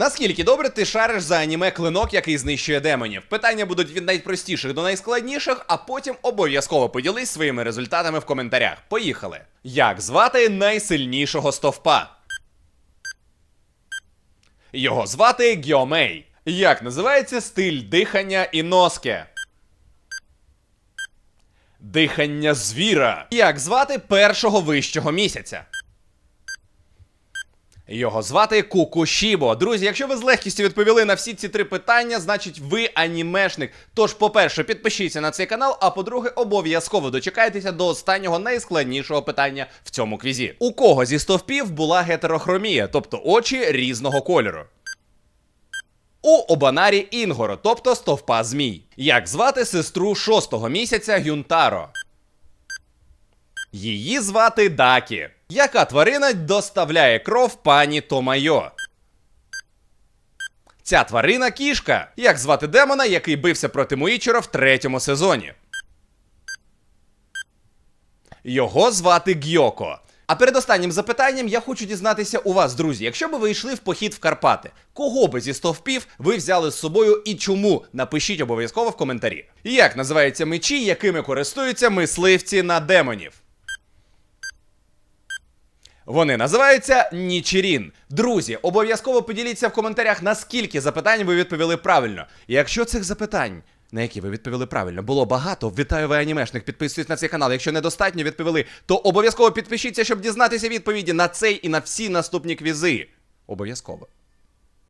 Наскільки добре ти шариш за аніме клинок, який знищує демонів? Питання будуть від найпростіших до найскладніших, а потім обов'язково поділись своїми результатами в коментарях. Поїхали! Як звати найсильнішого стовпа? Його звати Гьомей. Як називається стиль дихання і носки? Дихання звіра. Як звати першого вищого місяця? Його звати Кукушібо. Друзі, якщо ви з легкістю відповіли на всі ці три питання, значить ви анімешник. Тож, по-перше, підпишіться на цей канал, а по-друге, обов'язково дочекайтеся до останнього найскладнішого питання в цьому квізі. У кого зі стовпів була гетерохромія, тобто очі різного кольору? У Обанарі Інгоро, тобто стовпа змій. Як звати сестру шостого місяця Гюнтаро? Її звати Дакі. Яка тварина доставляє кров пані Томайо? Ця тварина кішка. Як звати демона, який бився проти Муїчера в третьому сезоні? Його звати Гьоко. А перед останнім запитанням я хочу дізнатися у вас, друзі. Якщо би ви йшли в похід в Карпати, кого би зі стовпів ви взяли з собою і чому? Напишіть обов'язково в коментарі. Як називаються мечі, якими користуються мисливці на демонів? Вони називаються Нічірін. Друзі, обов'язково поділіться в коментарях, наскільки запитань ви відповіли правильно. І якщо цих запитань, на які ви відповіли правильно, було багато, вітаю ви анімешних, підписуйтесь на цей канал. Якщо недостатньо відповіли, то обов'язково підпишіться, щоб дізнатися відповіді на цей і на всі наступні квізи. Обов'язково.